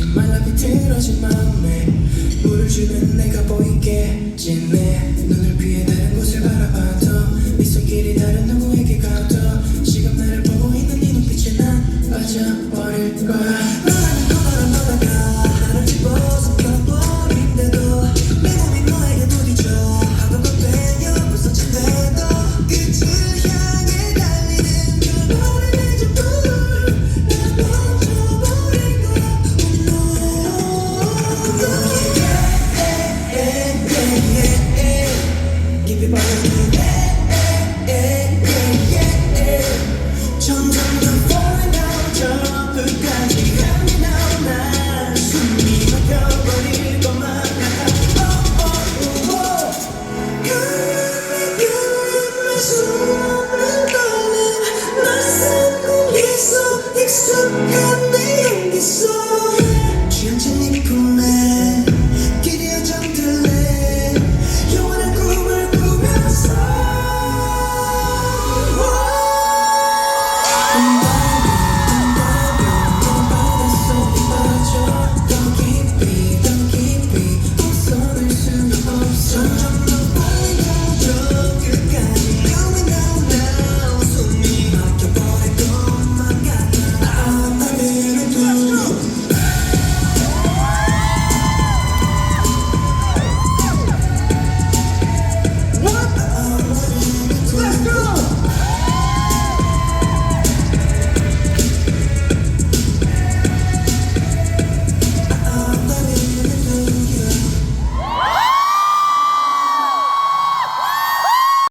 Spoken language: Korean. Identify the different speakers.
Speaker 1: 말라 비틀어진 마음에 물을 주는 내가 보이게 지내. 눈을 피해 다른 곳을 바라봐도 미소길이 다른 누구에게 가도 지금 나를 보고 있는 네 눈빛에 난 빠져버릴 거야. Everybody